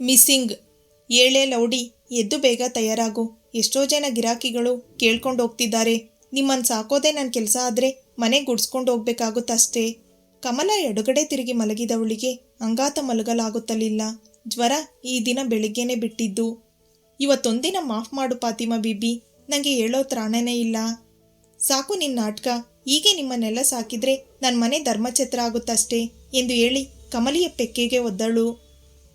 Missing. ಏಳೆ ಲೌಡಿ, ಎದ್ದು ಬೇಗ ತಯಾರಾಗು. ಎಷ್ಟೋ ಜನ ಗಿರಾಕಿಗಳು ಕೇಳ್ಕೊಂಡು ಹೋಗ್ತಿದ್ದಾರೆ. ನಿಮ್ಮನ್ನು ಸಾಕೋದೇ ನನ್ನ ಕೆಲಸ ಆದರೆ ಮನೆ ಗುಡ್ಸ್ಕೊಂಡು ಹೋಗ್ಬೇಕಾಗುತ್ತಷ್ಟೇ. ಕಮಲ ಎಡಗಡೆ ತಿರುಗಿ ಮಲಗಿದವಳಿಗೆ ಅಂಗಾತ ಮಲಗಲಾಗುತ್ತಲಿಲ್ಲ. ಜ್ವರ ಈ ದಿನ ಬೆಳಿಗ್ಗೆನೆ ಬಿಟ್ಟಿದ್ದು. ಇವತ್ತೊಂದಿನ ಮಾಫ್ ಮಾಡು ಫಾತಿಮಾ ಬೀಬಿ ನನಗೆ ಹೇಳೋ ತ್ರಾಣನೇ ಇಲ್ಲ. ಸಾಕು ನಿನ್ನ ನಾಟಕ, ಹೀಗೆ ನಿಮ್ಮನ್ನೆಲ್ಲ ಸಾಕಿದ್ರೆ ನನ್ನ ಮನೆ ಧರ್ಮಛತ್ರ ಆಗುತ್ತಷ್ಟೇ ಎಂದು ಹೇಳಿ ಕಮಲಿಯ ಪೆಕ್ಕೆಗೆ ಒದ್ದಳು.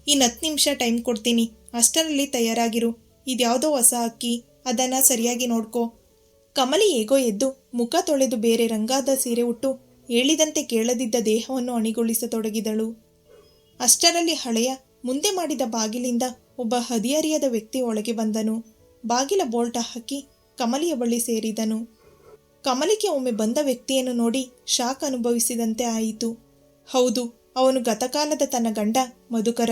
ಇನ್ನು ಹತ್ತು ನಿಮಿಷ ಟೈಮ್ ಕೊಡ್ತೀನಿ. ಅಷ್ಟರಲ್ಲಿ ತಯಾರಾಗಿರು. ಇದ್ಯಾವುದೋ ಹೊಸ ಅಕ್ಕಿ, ಅದನ್ನು ಸರಿಯಾಗಿ ನೋಡ್ಕೋ. ಕಮಲಿ ಹೇಗೋ ಎದ್ದು ಮುಖ ತೊಳೆದು ಬೇರೆ ರಂಗಾದ ಸೀರೆ ಉಟ್ಟು ಹೇಳಿದಂತೆ ಕೇಳದಿದ್ದ ದೇಹವನ್ನು ಅಣಿಗೊಳಿಸತೊಡಗಿದಳು. ಅಷ್ಟರಲ್ಲಿ ಹಳೆಯ, ಮುಂದೆ ಮಾಡಿದ ಬಾಗಿಲಿಂದ ಒಬ್ಬ ಹದಿಹರಿಯದ ವ್ಯಕ್ತಿ ಒಳಗೆ ಬಂದನು. ಬಾಗಿಲ ಬೋಲ್ಟ ಹಾಕಿ ಕಮಲಿಯ ಬಳಿ ಸೇರಿದನು. ಕಮಲಿಗೆ ಒಮ್ಮೆ ಬಂದ ವ್ಯಕ್ತಿಯನ್ನು ನೋಡಿ ಶಾಕ್ ಅನುಭವಿಸಿದಂತೆ ಆಯಿತು. ಹೌದು, ಅವನು ಗತಕಾಲದ ತನ್ನ ಗಂಡ ಮಧುಕರ.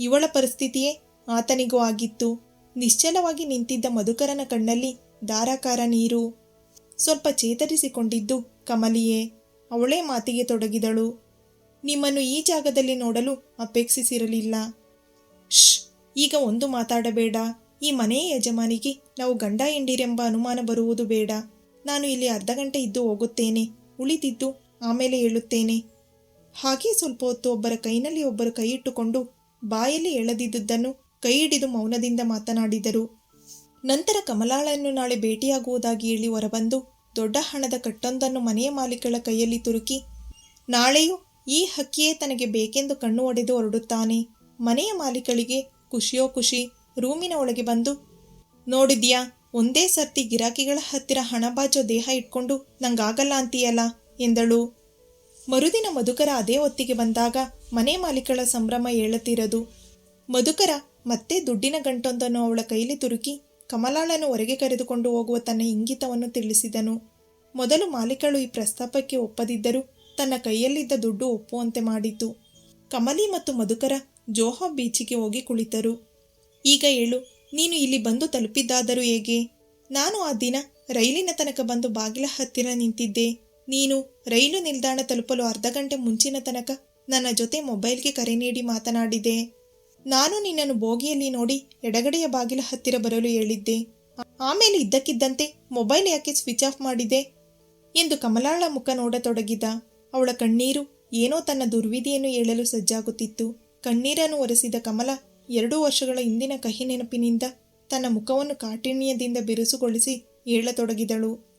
ಇವಳ ಪರಿಸ್ಥಿತಿಯೇ ಆತನಿಗೂ ಆಗಿತ್ತು. ನಿಶ್ಚಲವಾಗಿ ನಿಂತಿದ್ದ ಮಧುಕರನ ಕಣ್ಣಲ್ಲಿ ಧಾರಾಕಾರ ನೀರು. ಸ್ವಲ್ಪ ಚೇತರಿಸಿಕೊಂಡಿದ್ದು ಕಮಲಿಯೇ, ಅವಳೇ ಮಾತಿಗೆ ತೊಡಗಿದಳು. ನಿಮ್ಮನ್ನು ಈ ಜಾಗದಲ್ಲಿ ನೋಡಲು ಅಪೇಕ್ಷಿಸಿರಲಿಲ್ಲ. ಶ್ ಈಗ ಒಂದು ಮಾತಾಡಬೇಡ. ಈ ಮನೆಯ ಯಜಮಾನಿಗೆ ನಾವು ಗಂಡ ಎಂಡಿರೆಂಬ ಅನುಮಾನ ಬರುವುದು ಬೇಡ. ನಾನು ಇಲ್ಲಿ ಅರ್ಧ ಗಂಟೆ ಇದ್ದು ಹೋಗುತ್ತೇನೆ, ಉಳಿದಿದ್ದು ಆಮೇಲೆ ಹೇಳುತ್ತೇನೆ. ಹಾಗೆ ಸ್ವಲ್ಪ ಹೊತ್ತು ಒಬ್ಬರ ಕೈನಲ್ಲಿ ಒಬ್ಬರು ಕೈ ಇಟ್ಟುಕೊಂಡು ಬಾಯಲ್ಲಿ ಎಳೆದಿದ್ದುದನ್ನು ಕೈ ಹಿಡಿದು ಮೌನದಿಂದ ಮಾತನಾಡಿದರು. ನಂತರ ಕಮಲಾಳನ್ನು ನಾಳೆ ಭೇಟಿಯಾಗುವುದಾಗಿ ಹೇಳಿ ಹೊರಬಂದು ದೊಡ್ಡ ಹಣದ ಕಟ್ಟೊಂದನ್ನು ಮನೆಯ ಮಾಲೀಕಳ ಕೈಯಲ್ಲಿ ತುರುಕಿ, ನಾಳೆಯೂ ಈ ಹಕ್ಕಿಯೇ ತನಗೆ ಬೇಕೆಂದು ಕಣ್ಣು ಒಡೆದು ಹೊರಡುತ್ತಾನೆ. ಮನೆಯ ಮಾಲೀಕಳಿಗೆ ಖುಷಿಯೋ ಖುಷಿ, ರೂಮಿನ ಒಳಗೆ ಬಂದು, ನೋಡಿದ್ಯಾ, ಒಂದೇ ಸರ್ತಿ ಗಿರಾಕಿಗಳ ಹತ್ತಿರ ಹಣ ಬಾಚೋ ದೇಹ ಇಟ್ಕೊಂಡು ನಂಗಾಗಲ್ಲ ಅಂತೀಯಲ್ಲ ಎಂದಳು. ಮರುದಿನ ಮಧುಕರ ಅದೇ ಹೊತ್ತಿಗೆ ಬಂದಾಗ ಮನೆ ಮಾಲೀಕಳ ಸಂಭ್ರಮ ಹೇಳುತ್ತಿರದು ಮಧುಕರ ಮತ್ತೆ ದುಡ್ಡಿನ ಗಂಟೊಂದನ್ನು ಅವಳ ಕೈಲಿ ತುರುಕಿ ಕಮಲಾಳನ್ನು ಹೊರಗೆ ಕರೆದುಕೊಂಡು ಹೋಗುವ ತನ್ನ ಇಂಗಿತವನ್ನು ತಿಳಿಸಿದನು. ಮೊದಲು ಮಾಲೀಕಳು ಈ ಪ್ರಸ್ತಾಪಕ್ಕೆ ಒಪ್ಪದಿದ್ದರೂ ತನ್ನ ಕೈಯಲ್ಲಿದ್ದ ದುಡ್ಡು ಒಪ್ಪುವಂತೆ ಮಾಡಿತು. ಕಮಲಿ ಮತ್ತು ಮಧುಕರ ಜೋಹ ಬೀಚಿಗೆ ಹೋಗಿ ಕುಳಿತರು. ಈಗ ಹೇಳು ನೀನು ಇಲ್ಲಿ ಬಂದು ತಲುಪಿದ್ದಾದರೂ ಹೇಗೆ? ನಾನು ಆ ದಿನ ರೈಲಿನ ತನಕ ಬಂದು ಬಾಗಿಲ ಹತ್ತಿರ ನಿಂತಿದ್ದೆ. ನೀನು ರೈಲು ನಿಲ್ದಾಣ ತಲುಪಲು ಅರ್ಧ ಗಂಟೆ ಮುಂಚಿನ ತನಕ ನನ್ನ ಜೊತೆ ಮೊಬೈಲ್ಗೆ ಕರೆ ನೀಡಿ ಮಾತನಾಡಿದೆ. ನಾನು ನಿನ್ನನ್ನು ಬೋಗಿಯಲ್ಲಿ ನೋಡಿ ಎಡಗಡೆಯ ಬಾಗಿಲ ಹತ್ತಿರ ಬರಲು ಹೇಳಿದ್ದೆ. ಆಮೇಲೆ ಇದ್ದಕ್ಕಿದ್ದಂತೆ ಮೊಬೈಲ್ ಯಾಕೆ ಸ್ವಿಚ್ ಆಫ್ ಮಾಡಿದೆ? ಎಂದು ಕಮಲಾಳ ಮುಖ ನೋಡತೊಡಗಿದ. ಅವಳ ಕಣ್ಣೀರು ಏನೋ ತನ್ನ ದುರ್ವಿಧಿಯನ್ನು ಹೇಳಲು ಸಜ್ಜಾಗುತ್ತಿತ್ತು. ಕಣ್ಣೀರನ್ನು ಒರೆಸಿದ ಕಮಲ ಎರಡು ವರ್ಷಗಳ ಹಿಂದಿನ ಕಹಿ ನೆನಪಿನಿಂದ ತನ್ನ ಮುಖವನ್ನು ಕಾಠಿಣ್ಯದಿಂದ ಬಿರುಸುಗೊಳಿಸಿ ಹೇಳತೊಡಗಿದಳು.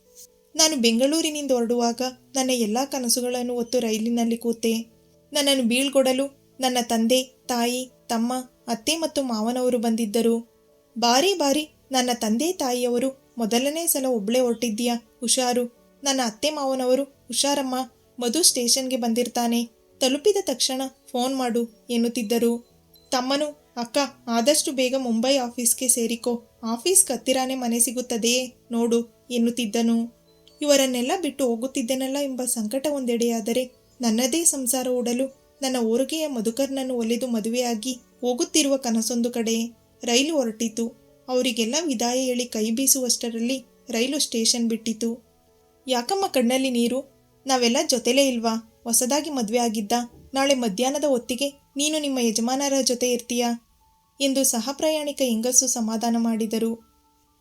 ನಾನು ಬೆಂಗಳೂರಿನಿಂದ ಹೊರಡುವಾಗ ನನ್ನ ಎಲ್ಲ ಕನಸುಗಳನ್ನು ಹೊತ್ತು ರೈಲಿನಲ್ಲಿ ಕೂತೆ. ನನ್ನನ್ನು ಬೀಳ್ಕೊಡಲು ನನ್ನ ತಂದೆ, ತಾಯಿ, ತಮ್ಮ, ಅತ್ತೆ ಮತ್ತು ಮಾವನವರು ಬಂದಿದ್ದರು. ಬಾರಿ ಬಾರಿ ನನ್ನ ತಂದೆ, ತಾಯಿಯವರು ಮೊದಲನೇ ಸಲ ಒಬ್ಳೆ ಹೊರಟಿದ್ದೀಯಾ? ಹುಷಾರು. ನನ್ನ ಅತ್ತೆ, ಮಾವನವರು ಹುಷಾರಮ್ಮ, ಮಧು ಸ್ಟೇಷನ್ಗೆ ಬಂದಿರ್ತಾನೆ. ತಲುಪಿದ ತಕ್ಷಣ ಫೋನ್ ಮಾಡು ಎನ್ನುತ್ತಿದ್ದರು. ತಮ್ಮನು, ಅಕ್ಕ, ಆದಷ್ಟು ಬೇಗ ಮುಂಬೈ ಆಫೀಸ್ಗೆ ಸೇರಿಕೋ. ಆಫೀಸ್ ಹತ್ತಿರಾನೇ ಮನೆ ಸಿಗುತ್ತದೆಯೇ ನೋಡು, ಎನ್ನುತ್ತಿದ್ದನು. ಇವರನ್ನೆಲ್ಲ ಬಿಟ್ಟು ಹೋಗುತ್ತಿದ್ದೇನಲ್ಲ ಎಂಬ ಸಂಕಟ ಒಂದೆಡೆಯಾದರೆ ನನ್ನದೇ ಸಂಸಾರ ಓಡಲು ನನ್ನ ಊರಿಗೆಯ ಮಧುಕರ್ನನ್ನು ಒಲಿದು ಮದುವೆಯಾಗಿ ಹೋಗುತ್ತಿರುವ ಕನಸೊಂದು ಕಡೆ ರೈಲು ಹೊರಟಿತು. ಅವರಿಗೆಲ್ಲ ವಿದಾಯ ಹೇಳಿ ಕೈ ಬೀಸುವಷ್ಟರಲ್ಲಿ ರೈಲು ಸ್ಟೇಷನ್ ಬಿಟ್ಟಿತು. ಯಾಕಮ್ಮ ಕಣ್ಣಲ್ಲಿ ನೀರು? ನಾವೆಲ್ಲ ಜೊತೆಲೇ ಇಲ್ವಾ? ಹೊಸದಾಗಿ ಮದುವೆ ಆಗಿದ್ದ ನಾಳೆ ಮಧ್ಯಾಹ್ನದ ಹೊತ್ತಿಗೆ ನೀನು ನಿಮ್ಮ ಯಜಮಾನರ ಜೊತೆ ಇರ್ತೀಯಾ? ಎಂದು ಸಹ ಪ್ರಯಾಣಿಕ ಹೆಂಗಸು ಸಮಾಧಾನ ಮಾಡಿದರು.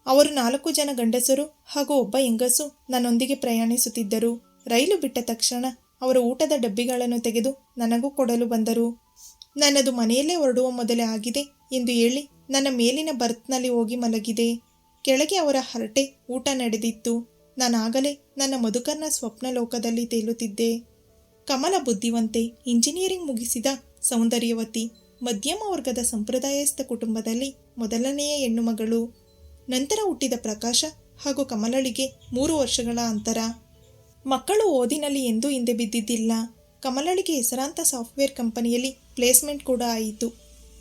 ಅವರು ನಾಲ್ಕು ಜನ ಗಂಡಸರು ಹಾಗೂ ಒಬ್ಬ ಹೆಂಗಸು ನನ್ನೊಂದಿಗೆ ಪ್ರಯಾಣಿಸುತ್ತಿದ್ದರು. ರೈಲು ಬಿಟ್ಟ ತಕ್ಷಣ ಅವರ ಊಟದ ಡಬ್ಬಿಗಳನ್ನು ತೆಗೆದು ನನಗೂ ಕೊಡಲು ಬಂದರು. ನನ್ನದು ಮನೆಯಲ್ಲೇ ಹೊರಡುವ ಮೊದಲೇ ಆಗಿದೆ ಎಂದು ಹೇಳಿ ನನ್ನ ಮೇಲಿನ ಬರ್ತ್ನಲ್ಲಿ ಹೋಗಿ ಮಲಗಿದೆ. ಕೆಳಗೆ ಅವರ ಹರಟೆ ಊಟ ನಡೆದಿತ್ತು. ನಾನಾಗಲೇ ನನ್ನ ಮಧುಕರ್ನ ಸ್ವಪ್ನ ಲೋಕದಲ್ಲಿ ತೇಲುತ್ತಿದ್ದೆ. ಕಮಲ ಬುದ್ಧಿವಂತೆ ಇಂಜಿನಿಯರಿಂಗ್ ಮುಗಿಸಿದ ಸೌಂದರ್ಯವತಿ ಮಧ್ಯಮ ವರ್ಗದ ಸಂಪ್ರದಾಯಸ್ಥ ಕುಟುಂಬದಲ್ಲಿ ಮೊದಲನೆಯ ಹೆಣ್ಣುಮಗಳು. ನಂತರ ಹುಟ್ಟಿದ ಪ್ರಕಾಶ ಹಾಗೂ ಕಮಲಳಿಗೆ ಮೂರು ವರ್ಷಗಳ ಅಂತರ. ಮಕ್ಕಳು ಓದಿನಲ್ಲಿ ಎಂದೂ ಹಿಂದೆ ಬಿದ್ದಿದ್ದಿಲ್ಲ. ಕಮಲಳಿಗೆ ಹೆಸರಾಂತ ಸಾಫ್ಟ್ವೇರ್ ಕಂಪನಿಯಲ್ಲಿ ಪ್ಲೇಸ್ಮೆಂಟ್ ಕೂಡ ಆಯಿತು.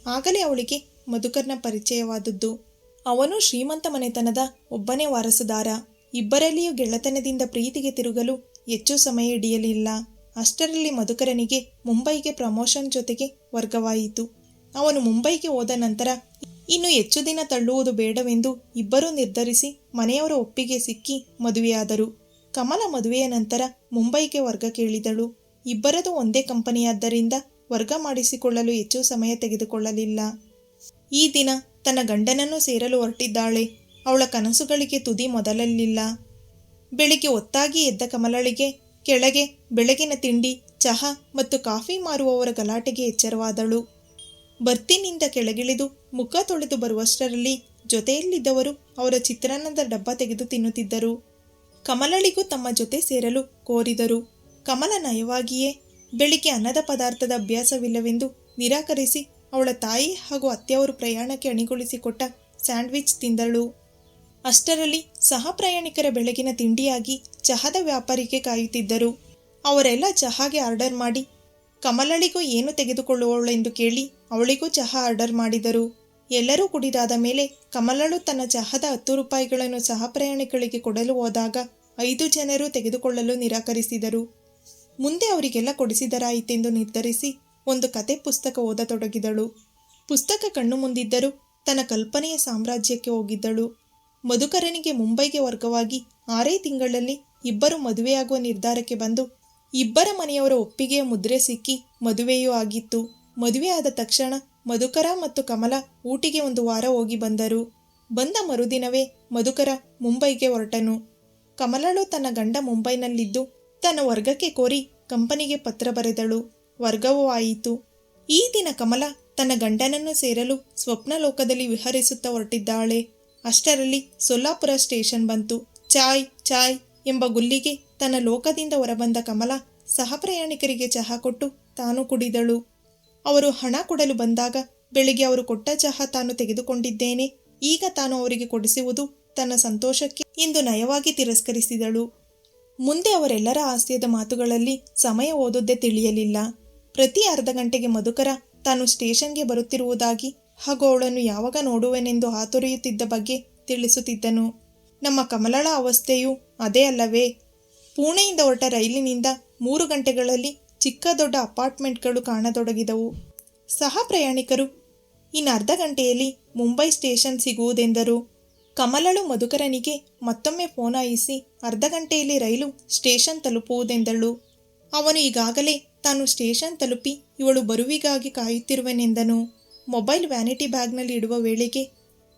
ಆಗಲೇ ಅವಳಿಗೆ ಮಧುಕರ್ನ ಪರಿಚಯವಾದದ್ದು. ಅವನು ಶ್ರೀಮಂತ ಮನೆತನದ ಒಬ್ಬನೇ ವಾರಸುದಾರ. ಇಬ್ಬರಲ್ಲಿಯೂ ಗೆಳೆತನದಿಂದ ಪ್ರೀತಿಗೆ ತಿರುಗಲು ಹೆಚ್ಚು ಸಮಯ ಹಿಡಿಯಲಿಲ್ಲ. ಅಷ್ಟರಲ್ಲಿ ಮಧುಕರನಿಗೆ ಮುಂಬೈಗೆ ಪ್ರಮೋಷನ್ ಜೊತೆಗೆ ವರ್ಗವಾಯಿತು. ಅವನು ಮುಂಬೈಗೆ ಹೋದ ನಂತರ ಇನ್ನು ಹೆಚ್ಚು ದಿನ ತಳ್ಳುವುದು ಬೇಡವೆಂದು ಇಬ್ಬರೂ ನಿರ್ಧರಿಸಿ ಮನೆಯವರ ಒಪ್ಪಿಗೆ ಸಿಕ್ಕಿ ಮದುವೆಯಾದರು. ಕಮಲ ಮದುವೆಯ ನಂತರ ಮುಂಬೈಗೆ ವರ್ಗ ಕೇಳಿದಳು. ಇಬ್ಬರದು ಒಂದೇ ಕಂಪನಿಯಾದ್ದರಿಂದ ವರ್ಗ ಮಾಡಿಸಿಕೊಳ್ಳಲು ಹೆಚ್ಚು ಸಮಯ ತೆಗೆದುಕೊಳ್ಳಲಿಲ್ಲ. ಈ ದಿನ ತನ್ನ ಗಂಡನನ್ನು ಸೇರಲು ಹೊರಟಿದ್ದಾಳೆ. ಅವಳ ಕನಸುಗಳಿಗೆ ತುದಿ ಮೊದಲಲ್ಲಿಲ್ಲ. ಬೆಳಿಗ್ಗೆ ಒತ್ತಾಗಿ ಎದ್ದ ಕಮಲಳಿಗೆ ಕೆಳಗೆ ಬೆಳಗಿನ ತಿಂಡಿ, ಚಹಾ ಮತ್ತು ಕಾಫಿ ಮಾರುವವರ ಗಲಾಟೆಗೆ ಎಚ್ಚರವಾದಳು. ಬರ್ತಿನಿಂದ ಕೆಳಗಿಳಿದು ಮುಖ ತೊಳೆದು ಬರುವಷ್ಟರಲ್ಲಿ ಜೊತೆಯಲ್ಲಿದ್ದವರು ಅವರ ಚಿತ್ರಾನ್ನದ ಡಬ್ಬ ತೆಗೆದು ತಿನ್ನುತ್ತಿದ್ದರು. ಕಮಲಳಿಗೂ ತಮ್ಮ ಜೊತೆ ಸೇರಲು ಕೋರಿದರು. ಕಮಲ ನಯವಾಗಿಯೇ ಬೆಳಿಗ್ಗೆ ಅನ್ನದ ಪದಾರ್ಥದ ಅಭ್ಯಾಸವಿಲ್ಲವೆಂದು ನಿರಾಕರಿಸಿ ಅವಳ ತಾಯಿ ಹಾಗೂ ಅತ್ತೆಯವರು ಪ್ರಯಾಣಕ್ಕೆ ಅಣಿಗೊಳಿಸಿಕೊಟ್ಟ ಸ್ಯಾಂಡ್ವಿಚ್ ತಿಂದಳು. ಅಷ್ಟರಲ್ಲಿ ಸಹ ಪ್ರಯಾಣಿಕರ ಬೆಳಗಿನ ತಿಂಡಿಯಾಗಿ ಚಹಾದ ವ್ಯಾಪಾರಿಗೆ ಕಾಯುತ್ತಿದ್ದರು. ಅವರೆಲ್ಲ ಚಹಾಗೆ ಆರ್ಡರ್ ಮಾಡಿ, ಕಮಲಳಿಗೂ ಏನು ತೆಗೆದುಕೊಳ್ಳುವವಳೆಂದು ಕೇಳಿ ಅವಳಿಗೂ ಚಹಾ ಆರ್ಡರ್ ಮಾಡಿದರು. ಎಲ್ಲರೂ ಕುಡಿದಾದ ಮೇಲೆ ಕಮಲಳು ತನ್ನ ಚಹದ ಹತ್ತು ರೂಪಾಯಿಗಳನ್ನು ಸಹ ಪ್ರಯಾಣಿಕರಿಗೆ ಕೊಡಲು ಹೋದಾಗ ಐದು ಜನರು ತೆಗೆದುಕೊಳ್ಳಲು ನಿರಾಕರಿಸಿದರು. ಮುಂದೆ ಅವರಿಗೆಲ್ಲ ಕೊಡಿಸಿದರಾಯಿತೆಂದು ನಿರ್ಧರಿಸಿ ಒಂದು ಕತೆ ಪುಸ್ತಕ ಓದತೊಡಗಿದಳು ಪುಸ್ತಕ ಕಣ್ಣು ಮುಂದಿದ್ದರೂ ತನ್ನ ಕಲ್ಪನೆಯ ಸಾಮ್ರಾಜ್ಯಕ್ಕೆ ಹೋಗಿದ್ದಳು. ಮಧುಕರನಿಗೆ ಮುಂಬೈಗೆ ವರ್ಗವಾಗಿ ಆರೇ ತಿಂಗಳಲ್ಲಿ ಇಬ್ಬರು ಮದುವೆಯಾಗುವ ನಿರ್ಧಾರಕ್ಕೆ ಬಂದು ಇಬ್ಬರ ಮನೆಯವರ ಒಪ್ಪಿಗೆಯ ಮುದ್ರೆ ಸಿಕ್ಕಿ ಮದುವೆಯೂ ಆಗಿತ್ತು. ಮದುವೆಯಾದ ತಕ್ಷಣ ಮಧುಕರ ಮತ್ತು ಕಮಲ ಊಟಿಗೆ ಒಂದು ವಾರ ಹೋಗಿ ಬಂದರು. ಬಂದ ಮರುದಿನವೇ ಮಧುಕರ ಮುಂಬೈಗೆ ಹೊರಟನು. ಕಮಲಳು ತನ್ನ ಗಂಡ ಮುಂಬೈನಲ್ಲಿದ್ದು ತನ್ನ ವರ್ಗಕ್ಕೆ ಕೋರಿ ಕಂಪನಿಗೆ ಪತ್ರ ಬರೆದಳು. ವರ್ಗವೂ ಆಯಿತು. ಈ ದಿನ ಕಮಲ ತನ್ನ ಗಂಡನನ್ನು ಸೇರಲು ಸ್ವಪ್ನಲೋಕದಲ್ಲಿ ವಿಹರಿಸುತ್ತಾ ಹೊರಟಿದ್ದಾಳೆ. ಅಷ್ಟರಲ್ಲಿ ಸೊಲ್ಲಾಪುರ ಸ್ಟೇಷನ್ ಬಂತು. ಚಾಯ್ ಚಾಯ್ ಎಂಬ ಗುಲ್ಲಿಗೆ ತನ್ನ ಲೋಕದಿಂದ ಹೊರಬಂದ ಕಮಲ ಸಹ ಪ್ರಯಾಣಿಕರಿಗೆ ಚಹಾ ಕೊಟ್ಟು ತಾನು ಕುಡಿದಳು. ಅವರು ಹಣ ಕೊಡಲು ಬಂದಾಗ ಬೆಳಿಗ್ಗೆ ಅವರು ಕೊಟ್ಟ ಚಹಾ ತಾನು ತೆಗೆದುಕೊಂಡಿದ್ದೇನೆ. ಈಗ ತಾನು ಅವರಿಗೆ ಕೊಡಿಸುವುದು ತನ್ನ ಸಂತೋಷಕ್ಕೆ ಇಂದು ನಯವಾಗಿ ತಿರಸ್ಕರಿಸಿದಳು. ಮುಂದೆ ಅವರೆಲ್ಲರ ಹಾಸ್ಯದ ಮಾತುಗಳಲ್ಲಿ ಸಮಯ ಓದೋದೇ ತಿಳಿಯಲಿಲ್ಲ. ಪ್ರತಿ ಅರ್ಧ ಗಂಟೆಗೆ ಮಧುಕರ ತಾನು ಸ್ಟೇಷನ್ಗೆ ಬರುತ್ತಿರುವುದಾಗಿ ಹಾಗೂ ಅವಳನ್ನು ಯಾವಾಗ ನೋಡುವೆನೆಂದು ಹಾತೊರೆಯುತ್ತಿದ್ದ ಬಗ್ಗೆ ತಿಳಿಸುತ್ತಿದ್ದನು. ನಮ್ಮ ಕಮಲಳ ಅವಸ್ಥೆಯು ಅದೇ ಅಲ್ಲವೇ? ಪುಣೆಯಿಂದ ಹೊರಟ ರೈಲಿನಿಂದ ಮೂರು ಗಂಟೆಗಳಲ್ಲಿ ಚಿಕ್ಕ ದೊಡ್ಡ ಅಪಾರ್ಟ್ಮೆಂಟ್ಗಳು ಕಾಣತೊಡಗಿದವು. ಸಹ ಪ್ರಯಾಣಿಕರು. ಇನ್ನು ಅರ್ಧ ಗಂಟೆಯಲ್ಲಿ ಮುಂಬೈ ಸ್ಟೇಷನ್ ಸಿಗುವುದೆಂದರು. ಕಮಲಳು ಮಧುಕರನಿಗೆ ಮತ್ತೊಮ್ಮೆ ಫೋನಾಯಿಸಿ ಅರ್ಧ ಗಂಟೆಯಲ್ಲಿ ರೈಲು ಸ್ಟೇಷನ್ ತಲುಪುವುದೆಂದಳು. ಅವನು ಈಗಾಗಲೇ ತಾನು ಸ್ಟೇಷನ್ ತಲುಪಿ ಇವಳು ಬರುವಿಗಾಗಿ ಕಾಯುತ್ತಿರುವೆನೆಂದನು. ಮೊಬೈಲ್ ವ್ಯಾನಿಟಿ ಬ್ಯಾಗ್ನಲ್ಲಿ ಇಡುವ ವೇಳೆಗೆ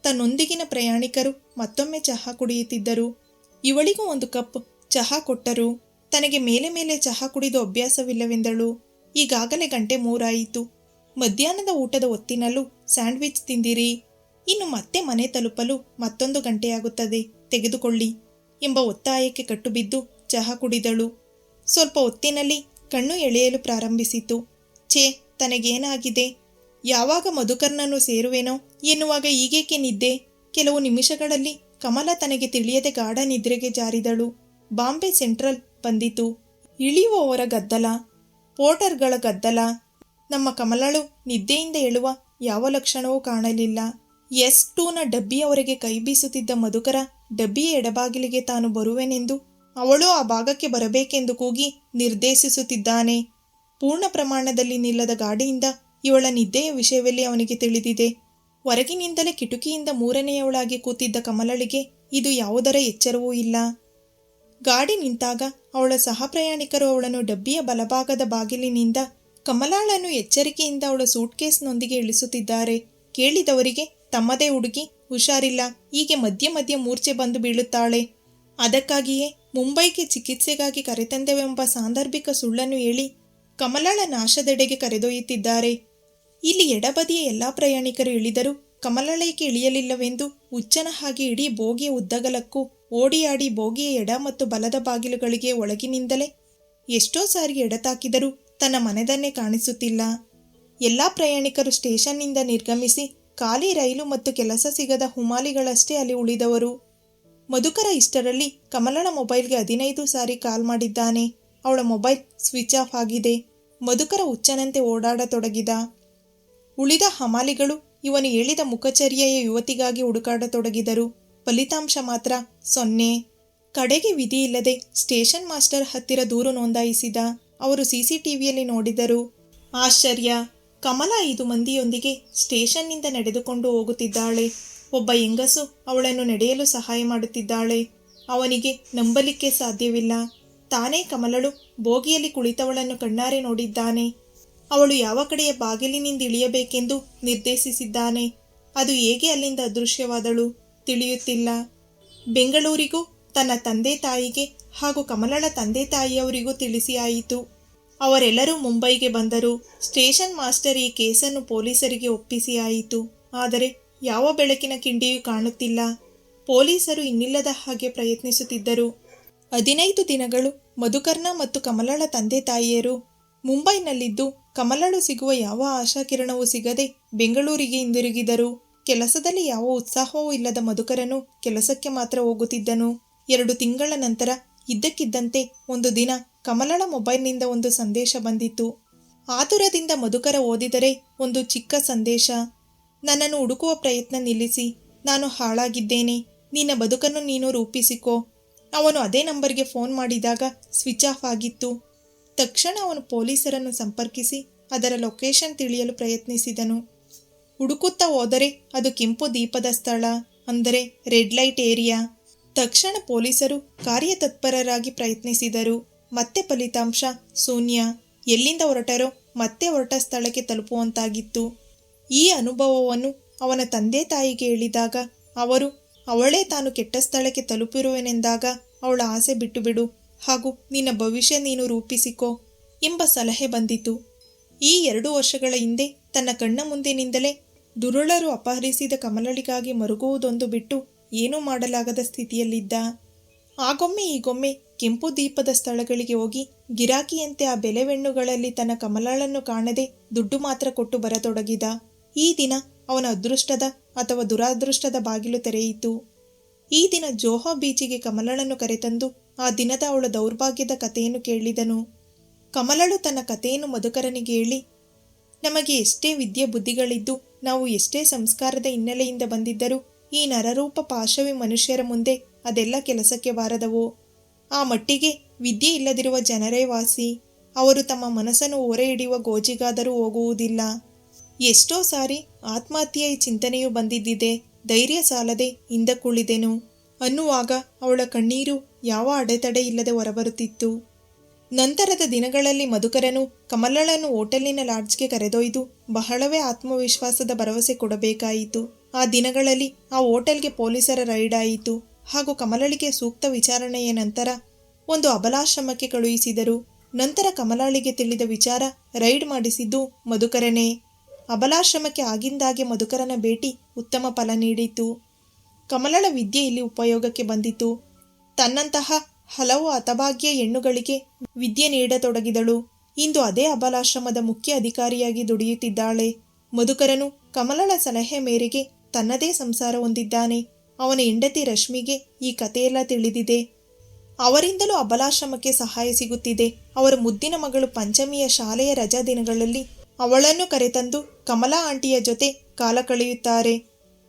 ತನ್ನೊಂದಿಗಿನ ಪ್ರಯಾಣಿಕರು ಮತ್ತೊಮ್ಮೆ ಚಹಾ ಕುಡಿಯುತ್ತಿದ್ದರು. ಇವಳಿಗೂ ಒಂದು ಕಪ್ ಚಹಾ ಕೊಟ್ಟರು. ತನಗೆ ಮೇಲೆ ಮೇಲೆ ಚಹಾ ಕುಡಿದು ಅಭ್ಯಾಸವಿಲ್ಲವೆಂದಳು. ಈಗಾಗಲೇ ಗಂಟೆ ಮೂರಾಯಿತು. ಮಧ್ಯಾಹ್ನದ ಊಟದ ಹೊತ್ತಿನಲ್ಲೂ ಸ್ಯಾಂಡ್ವಿಚ್ ತಿಂದಿರಿ. ಇನ್ನು ಮತ್ತೆ ಮನೆ ತಲುಪಲು ಮತ್ತೊಂದು ಗಂಟೆಯಾಗುತ್ತದೆ. ತೆಗೆದುಕೊಳ್ಳಿ ಎಂಬ ಒತ್ತಾಯಕ್ಕೆ ಕಟ್ಟುಬಿದ್ದು ಚಹಾ ಕುಡಿದಳು. ಸ್ವಲ್ಪ ಹೊತ್ತಿನಲ್ಲಿ ಕಣ್ಣು ಎಳೆಯಲು ಪ್ರಾರಂಭಿಸಿತು. ಛೇ, ತನಗೇನಾಗಿದೆ? ಯಾವಾಗ ಮಧುಕರ್ನನ್ನು ಸೇರುವೆನೋ ಎನ್ನುವಾಗ ಈಗೇಕೆ ನಿದ್ದೆ? ಕೆಲವು ನಿಮಿಷಗಳಲ್ಲಿ ಕಮಲ ತನಗೆ ತಿಳಿಯದೆ ಗಾಢ ನಿದ್ರೆಗೆ ಜಾರಿದಳು. ಬಾಂಬೆ ಸೆಂಟ್ರಲ್ ಬಂದಿತು. ಇಳಿಯುವವರ ಗದ್ದಲ ಪೋರ್ಟರ್ಗಳ ಗದ್ದಲ, ನಮ್ಮ ಕಮಲಳು ನಿದ್ದೆಯಿಂದ ಎಳುವ ಯಾವ ಲಕ್ಷಣವೂ ಕಾಣಲಿಲ್ಲ. ಎಸ್ ಟೂನ ಡಬ್ಬಿಯವರೆಗೆ ಕೈ ಬೀಸುತ್ತಿದ್ದ ಮಧುಕರ ಡಬ್ಬಿಯ ಎಡಬಾಗಿಲಿಗೆ ತಾನು ಬರುವೆನೆಂದು ಅವಳು ಆ ಭಾಗಕ್ಕೆ ಬರಬೇಕೆಂದು ಕೂಗಿ ನಿರ್ದೇಶಿಸುತ್ತಿದ್ದಾನೆ. ಪೂರ್ಣ ಪ್ರಮಾಣದಲ್ಲಿ ನಿಲ್ಲದ ಗಾಡಿಯಿಂದ ಇವಳ ನಿದ್ದೆಯ ವಿಷಯದಲ್ಲಿ ಅವನಿಗೆ ತಿಳಿದಿದೆ. ಹೊರಗಿನಿಂದಲೇ ಕಿಟಕಿಯಿಂದ ಮೂರನೆಯವಳಾಗಿ ಕೂತಿದ್ದ ಕಮಲಳಿಗೆ ಇದು ಯಾವುದರ ಎಚ್ಚರವೂ ಇಲ್ಲ. ಗಾಡಿ ನಿಂತಾಗ ಅವಳ ಸಹಪ್ರಯಾಣಿಕರು ಅವಳನ್ನು ಡಬ್ಬಿಯ ಬಲಭಾಗದ ಬಾಗಿಲಿನಿಂದ ಕಮಲಾಳನ್ನು ಎಚ್ಚರಿಕೆಯಿಂದ ಅವಳ ಸೂಟ್ಕೇಸ್ನೊಂದಿಗೆ ಇಳಿಸುತ್ತಿದ್ದಾರೆ. ಕೇಳಿದವರಿಗೆ ತಮ್ಮದೇ ಹುಡುಗಿ ಹುಷಾರಿಲ್ಲ. ಹೀಗೆ ಮಧ್ಯ ಮಧ್ಯ ಮೂರ್ಛೆ ಬಂದು ಬೀಳುತ್ತಾಳೆ. ಅದಕ್ಕಾಗಿಯೇ ಮುಂಬೈಗೆ ಚಿಕಿತ್ಸೆಗಾಗಿ ಕರೆತಂದೆವೆಂಬ ಸಾಂದರ್ಭಿಕ ಸುಳ್ಳನ್ನು ಹೇಳಿ ಕಮಲಾಳ ನಾಶದೆಡೆಗೆ ಕರೆದೊಯ್ಯುತ್ತಿದ್ದಾರೆ. ಇಲ್ಲಿ ಎಡಬದಿಯ ಎಲ್ಲಾ ಪ್ರಯಾಣಿಕರು ಇಳಿದರೂ ಕಮಲಾಳಕ್ಕೆ ಇಳಿಯಲಿಲ್ಲವೆಂದು ಹುಚ್ಚನ ಹಾಗೆ ಇಡೀ ಬೋಗಿಯ ಉದ್ದಗಲಕ್ಕೂ ಓಡಿಯಾಡಿ ಬೋಗಿಯ ಎಡ ಮತ್ತು ಬಲದ ಬಾಗಿಲುಗಳಿಗೆ ಒಳಗಿನಿಂದಲೇ ಎಷ್ಟೋ ಸಾರಿ ಎಡತಾಕಿದರೂ ತನ್ನ ಮನೆದನ್ನೇ ಕಾಣಿಸುತ್ತಿಲ್ಲ. ಎಲ್ಲಾ ಪ್ರಯಾಣಿಕರು ಸ್ಟೇಷನ್ನಿಂದ ನಿರ್ಗಮಿಸಿ ಖಾಲಿ ರೈಲು ಮತ್ತು ಕೆಲಸ ಸಿಗದ ಹುಮಾಲಿಗಳಷ್ಟೇ ಅಲ್ಲಿ ಉಳಿದವರು. ಮಧುಕರ ಇಷ್ಟರಲ್ಲಿ ಕಮಲನ ಮೊಬೈಲ್ಗೆ ಹದಿನೈದು ಸಾರಿ ಕಾಲ್ ಮಾಡಿದ್ದಾನೆ. ಅವಳ ಮೊಬೈಲ್ ಸ್ವಿಚ್ ಆಫ್ ಆಗಿದೆ. ಮಧುಕರ ಹುಚ್ಚನಂತೆ ಓಡಾಡತೊಡಗಿದ. ಉಳಿದ ಹಮಾಲಿಗಳು ಇವನು ಹೇಳಿದ ಮುಖಚರ್ಯೆಯ ಯುವತಿಗಾಗಿ ಹುಡುಕಾಡತೊಡಗಿದರು. ಫಲಿತಾಂಶ ಮಾತ್ರ ಸೊನ್ನೆ. ಕಡೆಗೆ ವಿಧಿಯಿಲ್ಲದೆ ಸ್ಟೇಷನ್ ಮಾಸ್ಟರ್ ಹತ್ತಿರ ದೂರು ನೋಂದಾಯಿಸಿದ ಅವರು ಸಿಸಿಟಿವಿಯಲ್ಲಿ ನೋಡಿದರು. ಆಶ್ಚರ್ಯ! ಕಮಲ ಐದು ಮಂದಿಯೊಂದಿಗೆ ಸ್ಟೇಷನ್ನಿಂದ ನಡೆದುಕೊಂಡು ಹೋಗುತ್ತಿದ್ದಾಳೆ. ಒಬ್ಬ ಹೆಂಗಸು ಅವಳನ್ನು ನಡೆಯಲು ಸಹಾಯ ಮಾಡುತ್ತಿದ್ದಾಳೆ. ಅವನಿಗೆ ನಂಬಲಿಕ್ಕೆ ಸಾಧ್ಯವಿಲ್ಲ. ತಾನೇ ಕಮಲಳು ಬೋಗಿಯಲ್ಲಿ ಕುಳಿತವಳನ್ನು ಕಣ್ಣಾರೆ ನೋಡಿದ್ದಾನೆ. ಅವಳು ಯಾವ ಕಡೆಯ ಬಾಗಿಲಿನಿಂದ ಇಳಿಯಬೇಕೆಂದು ನಿರ್ದೇಶಿಸಿದ್ದಾನೆ. ಅದು ಹೇಗೆ ಅಲ್ಲಿಂದ ಅದೃಶ್ಯವಾದಳು? ತಿಳಿಯುತ್ತಿಲ್ಲ. ಬೆಂಗಳೂರಿಗೂ ತನ್ನ ತಂದೆ ತಾಯಿಗೆ ಹಾಗೂ ಕಮಲಳ ತಂದೆ ತಾಯಿಯವರಿಗೂ ತಿಳಿಸಿ ಆಯಿತು. ಅವರೆಲ್ಲರೂ ಮುಂಬೈಗೆ ಬಂದರು ಸ್ಟೇಷನ್ ಮಾಸ್ಟರ್ ಈ ಕೇಸನ್ನು ಪೊಲೀಸರಿಗೆ ಒಪ್ಪಿಸಿ ಆಯಿತು. ಆದರೆ ಯಾವ ಬೆಳಕಿನ ಕಿಂಡಿಯೂ ಕಾಣುತ್ತಿಲ್ಲ. ಪೊಲೀಸರು ಇನ್ನಿಲ್ಲದ ಹಾಗೆ ಪ್ರಯತ್ನಿಸುತ್ತಿದ್ದರು. ಹದಿನೈದು ದಿನಗಳು ಮಧುಕರ್ಣ ಮತ್ತು ಕಮಲಳ ತಂದೆ ತಾಯಿಯರು. ಮುಂಬೈನಲ್ಲಿದ್ದು ಕಮಲಳು ಸಿಗುವ ಯಾವ ಆಶಾಕಿರಣವೂ ಸಿಗದೆ ಬೆಂಗಳೂರಿಗೆ ಹಿಂದಿರುಗಿದರು. ಕೆಲಸದಲ್ಲಿ ಯಾವ ಉತ್ಸಾಹವೂ ಇಲ್ಲದ ಮಧುಕರನು ಕೆಲಸಕ್ಕೆ ಮಾತ್ರ ಹೋಗುತ್ತಿದ್ದನು. ಎರಡು ತಿಂಗಳ ನಂತರ ಇದ್ದಕ್ಕಿದ್ದಂತೆ ಒಂದು ದಿನ ಕಮಲಳ ಮೊಬೈಲ್ನಿಂದ ಒಂದು ಸಂದೇಶ ಬಂದಿತ್ತು. ಆತುರದಿಂದ ಮಧುಕರ ಓದಿದರೆ ಒಂದು ಚಿಕ್ಕ ಸಂದೇಶ. ನನ್ನನ್ನು ಹುಡುಕುವ ಪ್ರಯತ್ನ ನಿಲ್ಲಿಸಿ, ನಾನು ಹಾಳಾಗಿದ್ದೇನೆ. ನಿನ್ನ ಬದುಕನ್ನು ನೀನು ರೂಪಿಸಿಕೋ. ಅವನು ಅದೇ ನಂಬರ್ಗೆ ಫೋನ್ ಮಾಡಿದಾಗ ಸ್ವಿಚ್ ಆಫ್ ಆಗಿತ್ತು. ತಕ್ಷಣ ಅವನು ಪೊಲೀಸರನ್ನು ಸಂಪರ್ಕಿಸಿ ಅದರ ಲೊಕೇಶನ್ ತಿಳಿಯಲು ಪ್ರಯತ್ನಿಸಿದನು. ಹುಡುಕುತ್ತಾ ಹೋದರೆ ಅದು ಕೆಂಪು ದೀಪದ ಸ್ಥಳ, ಅಂದರೆ ರೆಡ್ ಲೈಟ್ ಏರಿಯಾ. ತಕ್ಷಣ ಪೊಲೀಸರು ಕಾರ್ಯತತ್ಪರರಾಗಿ ಪ್ರಯತ್ನಿಸಿದರು. ಮತ್ತೆ ಫಲಿತಾಂಶ, ಶೂನ್ಯ. ಎಲ್ಲಿಂದ ಹೊರಟರೋ ಮತ್ತೆ ಹೊರಟ ಸ್ಥಳಕ್ಕೆ ತಲುಪುವಂತಾಗಿತ್ತು. ಈ ಅನುಭವವನ್ನು ಅವನ ತಂದೆ ತಾಯಿಗೆ ಹೇಳಿದಾಗ, ಅವರು, ಅವಳೇ ತಾನು ಕೆಟ್ಟ ಸ್ಥಳಕ್ಕೆ ತಲುಪಿರುವೆನೆಂದಾಗ ಅವಳ ಆಸೆ ಬಿಟ್ಟುಬಿಡು. ಹಾಗೂ ನಿನ್ನ ಭವಿಷ್ಯ ನೀನು ರೂಪಿಸಿಕೋ ಎಂಬ ಸಲಹೆ ಬಂದಿತು. ಈ ಎರಡು ವರ್ಷಗಳ ಹಿಂದೆ ತನ್ನ ಕಣ್ಣ ಮುಂದಿನಿಂದಲೇ ದುರುಳರು ಅಪಹರಿಸಿದ ಕಮಲಳಿಗಾಗಿ ಮರುಗುವುದೊಂದು ಬಿಟ್ಟು ಏನೂ ಮಾಡಲಾಗದ ಸ್ಥಿತಿಯಲ್ಲಿದ್ದ. ಆಗೊಮ್ಮೆ ಈಗೊಮ್ಮೆ ಕೆಂಪು ದೀಪದ ಸ್ಥಳಗಳಿಗೆ ಹೋಗಿ ಗಿರಾಕಿಯಂತೆ ಆ ಬೆಲೆವೆಣ್ಣುಗಳಲ್ಲಿ ತನ್ನ ಕಮಲಳನ್ನು ಕಾಣದೆ ದುಡ್ಡು ಮಾತ್ರ ಕೊಟ್ಟು ಬರತೊಡಗಿದ. ಈ ದಿನ ಅವನ ಅದೃಷ್ಟದ ಅಥವಾ ದುರಾದೃಷ್ಟದ ಬಾಗಿಲು ತೆರೆಯಿತು. ಈ ದಿನ ಜೋಹಾ ಬೀಚಿಗೆ ಕಮಲಳನ್ನು ಕರೆತಂದು ಆ ದಿನದ ಅವಳ ದೌರ್ಭಾಗ್ಯದ ಕಥೆಯನ್ನು ಕೇಳಿದನು. ಕಮಲಳು ತನ್ನ ಕಥೆಯನ್ನು ಮಧುಕರನಿಗೆ ಹೇಳಿ, ನಮಗೆ ಎಷ್ಟೇ ವಿದ್ಯೆ ಬುದ್ಧಿಗಳಿದ್ದು ನಾವು ಎಷ್ಟೇ ಸಂಸ್ಕಾರದ ಹಿನ್ನೆಲೆಯಿಂದ ಬಂದಿದ್ದರೂ ಈ ನರರೂಪ ಪಾಶವಿ ಮನುಷ್ಯರ ಮುಂದೆ ಅದೆಲ್ಲ ಕೆಲಸಕ್ಕೆ ಬಾರದವು? ಆ ಮಟ್ಟಿಗೆ ವಿದ್ಯೆ ಇಲ್ಲದಿರುವ ಜನರೇ ವಾಸಿ. ಅವರು ತಮ್ಮ ಮನಸ್ಸನ್ನು ಓರೆ ಹಿಡಿಯುವ ಗೋಜಿಗಾದರೂ ಹೋಗುವುದಿಲ್ಲ. ಎಷ್ಟೋ ಸಾರಿ ಆತ್ಮಹತ್ಯೆಯ ಚಿಂತನೆಯೂ ಬಂದಿದ್ದಿದೆ. ಧೈರ್ಯ ಸಾಲದೆ ಹಿಂದಕ್ಕುಳಿದೆನು ಅನ್ನುವಾಗ ಅವಳ ಕಣ್ಣೀರು ಯಾವ ಅಡೆತಡೆ ಇಲ್ಲದೆ ಹೊರಬರುತ್ತಿತ್ತು. ನಂತರದ ದಿನಗಳಲ್ಲಿ ಮಧುಕರನು ಕಮಲಳನ್ನು ಹೋಟೆಲಿನ ಲಾಡ್ಜ್ಗೆ ಕರೆದೊಯ್ದು ಬಹಳವೇ ಆತ್ಮವಿಶ್ವಾಸದ ಭರವಸೆ ಕೊಡಬೇಕಾಯಿತು. ಆ ದಿನಗಳಲ್ಲಿ ಆ ಹೋಟೆಲ್ಗೆ ಪೊಲೀಸರ ರೈಡ್ ಆಯಿತು. ಹಾಗೂ ಕಮಲಳಿಗೆ ಸೂಕ್ತ ವಿಚಾರಣೆಯ ನಂತರ ಒಂದು ಅಬಲಾಶ್ರಮಕ್ಕೆ ಕಳುಹಿಸಿದರು. ನಂತರ ಕಮಲಾಳಿಗೆ ತಿಳಿದ ವಿಚಾರ ರೈಡ್ ಮಾಡಿಸಿದ್ದು ಮಧುಕರನೇ. ಅಬಲಾಶ್ರಮಕ್ಕೆ ಆಗಿಂದಾಗೆ ಮಧುಕರನ ಭೇಟಿ ಉತ್ತಮ ಫಲ ನೀಡಿತು. ಕಮಲಳ ವಿದ್ಯೆ ಇಲ್ಲಿ ಉಪಯೋಗಕ್ಕೆ ಬಂದಿತು. ತನ್ನಂತಹ ಹಲವು ಹತಭಾಗ್ಯ ಹೆಣ್ಣುಗಳಿಗೆ ವಿದ್ಯೆ ನೀಡತೊಡಗಿದಳು. ಇಂದು ಅದೇ ಅಬಲಾಶ್ರಮದ ಮುಖ್ಯ ಅಧಿಕಾರಿಯಾಗಿ ದುಡಿಯುತ್ತಿದ್ದಾಳೆ. ಮಧುಕರನು ಕಮಲಳ ಸಲಹೆ ಮೇರೆಗೆ ತನ್ನದೇ ಸಂಸಾರ ಹೊಂದಿದ್ದಾನೆ. ಅವನ ಹೆಂಡತಿ ರಶ್ಮಿಗೆ ಈ ಕಥೆಯೆಲ್ಲ ತಿಳಿದಿದೆ. ಅವರಿಂದಲೂ ಅಬಲಾಶ್ರಮಕ್ಕೆ ಸಹಾಯ ಸಿಗುತ್ತಿದೆ. ಅವರ ಮುದ್ದಿನ ಮಗಳು ಪಂಚಮಿಯ ಶಾಲೆಯ ರಜಾ ದಿನಗಳಲ್ಲಿ ಅವಳನ್ನು ಕರೆತಂದು ಕಮಲಾ ಆಂಟಿಯ ಜೊತೆ ಕಾಲ ಕಳೆಯುತ್ತಾರೆ.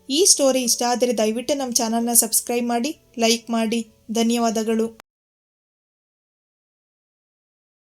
ಈ ಸ್ಟೋರಿ ಇಷ್ಟ ಆದರೆ ದಯವಿಟ್ಟು ನಮ್ಮ ಚಾನಲ್ನ ಸಬ್ಸ್ಕ್ರೈಬ್ ಮಾಡಿ ಲೈಕ್ ಮಾಡಿ. ಧನ್ಯವಾದಗಳು.